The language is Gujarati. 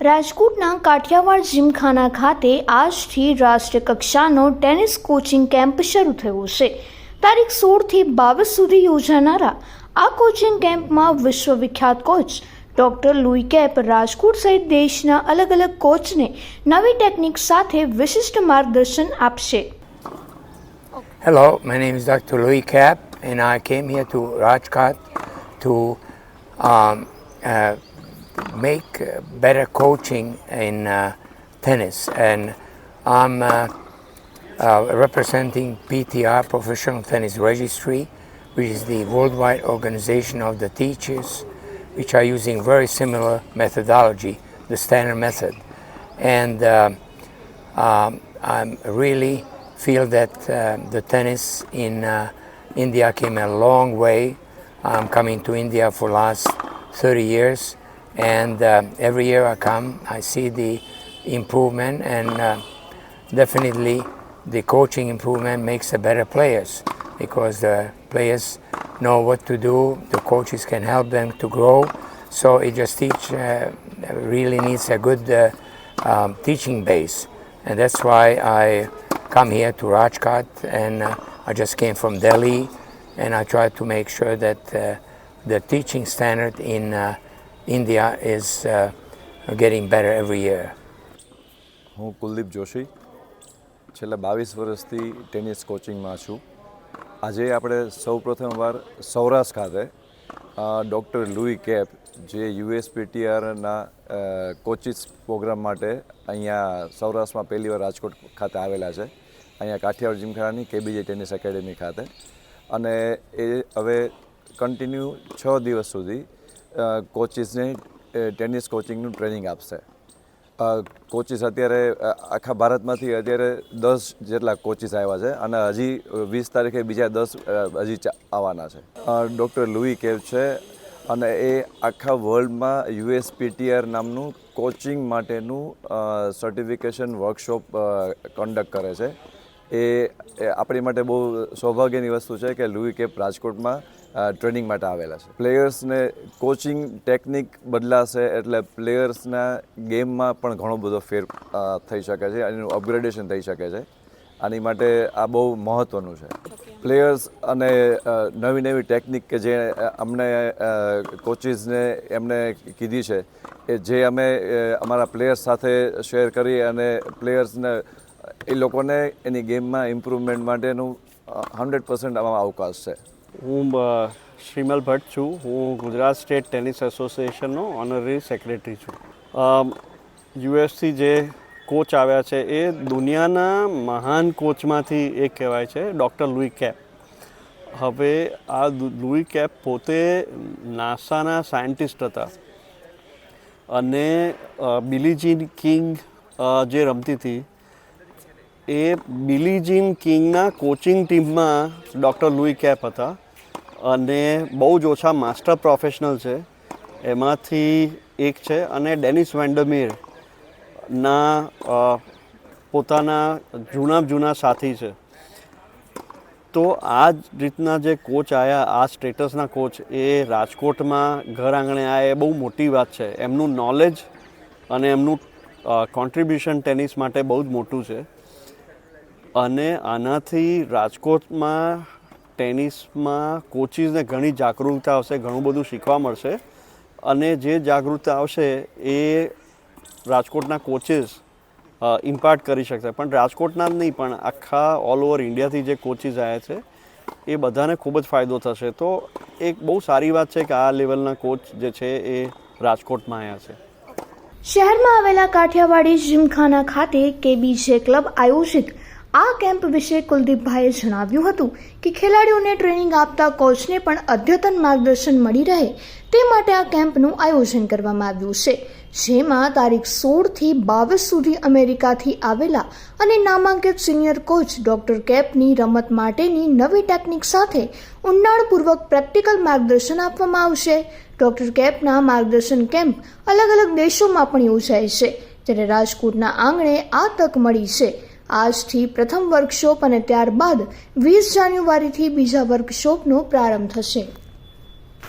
રાજકોટના કાઠિયાવાડ જીમખાના ખાતે આજથી રાષ્ટ્રીય કક્ષાનો ટેનિસ કોચિંગ કેમ્પ શરૂ થયો છે તારીખ સોળથી બાવીસ સુધી યોજાનારા આ કોચિંગ કેમ્પમાં વિશ્વવિખ્યાત coach doctor Louis Cayer Rajkot સહિત દેશના અલગ અલગ કોચને નવી ટેકનિક સાથે વિશિષ્ટ માર્ગદર્શન આપશે hello my name is Dr. Louis Cayer and I came here to Rajkot uh, make uh, better coaching in uh, tennis. And I'm uh, uh, representing PTR, Professional Tennis Registry, which is the worldwide organization of the teachers, which are using very similar methodology, the standard method. And uh, um, I really feel that uh, the tennis in India came a long way. I'm coming to India for last 30 years, and uh, every year I come, I see the improvement, and uh, definitely the coaching improvement makes the better players because the players know what to do. The coaches can help them to grow. So it just teach uh, really needs a good uh, um, teaching base, and that's why I come here to Rajkot, and uh, I just came from Delhi, and I try to make sure that uh, the teaching standard in India is uh, getting better every year. હું કુલદીપ જોશી. છેલ્લા બાવીસ વર્ષથી ટેનિસ કોચિંગમાં છું. આજે આપણે સૌ પ્રથમવાર સૌરાષ્ટ્ર ખાતે ડૉક્ટર લુઈ કેપ જે યુએસપીટીઆરના કોચિસ પ્રોગ્રામ માટે અહીંયા સૌરાષ્ટ્રમાં પહેલી વાર રાજકોટ ખાતે આવેલા છે. અહીંયા કાઠિયાવાડ જીમખાનાની કેબીજે ટેનિસ એકેડેમી ખાતે. અને એ હવે કન્ટિન્યુ છ દિવસ સુધી કોચિસને ટેનિસ કોચિંગનું ટ્રેનિંગ આપશે. કોચિસ અત્યારે આખા ભારતમાંથી અત્યારે દસ જેટલા કોચિસ આવ્યા છે અને હજી વીસ તારીખે બીજા દસ હજી આવવાના છે. ડૉક્ટર લુઈ કેવ છે અને એ આખા વર્લ્ડમાં યુએસપીટીઆર નામનું કોચિંગ માટેનું સર્ટિફિકેશન વર્કશોપ કન્ડક્ટ કરે છે. એ આપણી માટે બહુ સૌભાગ્યની વસ્તુ છે કે લુઈ કેપ રાજકોટમાં ટ્રેનિંગ માટે આવેલા છે. પ્લેયર્સને કોચિંગ ટેકનિક બદલાશે એટલે પ્લેયર્સના ગેમમાં પણ ઘણો બધો ફેર થઈ શકે છે એનું અપગ્રેડેશન થઈ શકે છે. આની માટે આ બહુ મહત્ત્વનું છે. પ્લેયર્સ અને નવી નવી ટેકનિક કે જે અમને કોચિસને એમને કીધી છે એ જે અમે અમારા પ્લેયર્સ સાથે શેર કરી અને પ્લેયર્સને, એ લોકોને એની ગેમમાં ઇમ્પ્રુવમેન્ટ માટેનું હંડ્રેડ પર્સન્ટ આમાં અવકાશ છે. હું શ્રીમલ ભટ્ટ છું. હું ગુજરાત સ્ટેટ ટેનિસ એસોસિએશનનો ઓનરરી સેક્રેટરી છું. યુએસથી જે કોચ આવ્યા છે એ દુનિયાના મહાન કોચમાંથી એક કહેવાય છે ડૉક્ટર લુઈ કેપ હવે આ લુઈ કેપ પોતે નાસાના સાયન્ટિસ્ટ હતા. અને બિલીજીન કિંગ જે રમતી હતી એ બિલી જીન કિંગના કોચિંગ ટીમમાં ડૉક્ટર લુઈ કેપ હતા અને બહુ જ ઓછા માસ્ટર પ્રોફેશનલ છે. એમાંથી એક છે અને ડેનિસ વેન્ડમીર ના પોતાના જૂના જૂના સાથી છે. તો આ જ રીતના જે કોચ આવ્યા આ સ્ટેટસના કોચ, એ રાજકોટમાં ઘર આંગણે આ એ બહુ મોટી વાત છે. એમનું નોલેજ અને એમનું કોન્ટ્રીબ્યુશન ટેનિસ માટે બહુ જ મોટું છે. અને આનાથી રાજકોટમાં, ટેનિસમાં, કોચિસને ઘણી જાગૃતતા આવશે, ઘણું બધું શીખવા મળશે. અને જે જાગૃતતા આવશે એ રાજકોટના કોચિસ ઇમ્પાર્ટ કરી શકશે. પણ રાજકોટના જ નહીં, પણ આખા ઓલ ઓવર ઇન્ડિયાથી જે કોચિસ આવ્યા છે, એ બધાને ખૂબ જ ફાયદો થશે. તો એક બહુ સારી વાત છે કે આ લેવલના કોચ જે છે એ રાજકોટમાં આવ્યા છે. શહેરમાં આવેલા કાઠિયાવાડી જીમખાના ખાતે કેબીજે ક્લબ આયોજિત આ કેમ્પ વિશે કુલદીપભાઈએ જણાવ્યું હતું કે ખેલાડીઓને ટ્રેનિંગ આપતા કોચને પણ અદ્યતન માર્ગદર્શન મળી રહે તે માટે આ કેમ્પનું આયોજન કરવામાં આવ્યું છે, જેમાં તારીખ સોળથી બાવીસ સુધી અમેરિકાથી આવેલા અને નામાંકિત સિનિયર કોચ ડોક્ટર કેપની રમત માટેની નવી ટેકનિક સાથે ઊંડાણપૂર્વક પ્રેક્ટિકલ માર્ગદર્શન આપવામાં આવશે. ડોક્ટર કેપના માર્ગદર્શન કેમ્પ અલગ અલગ દેશોમાં પણ યોજાય છે ત્યારે રાજકોટના આંગણે આ તક મળી છે. આજથી પ્રથમ વર્કશોપ અને ત્યારબાદ વીસ જાન્યુઆરીથી બીજા વર્કશોપનો પ્રારંભ થશે.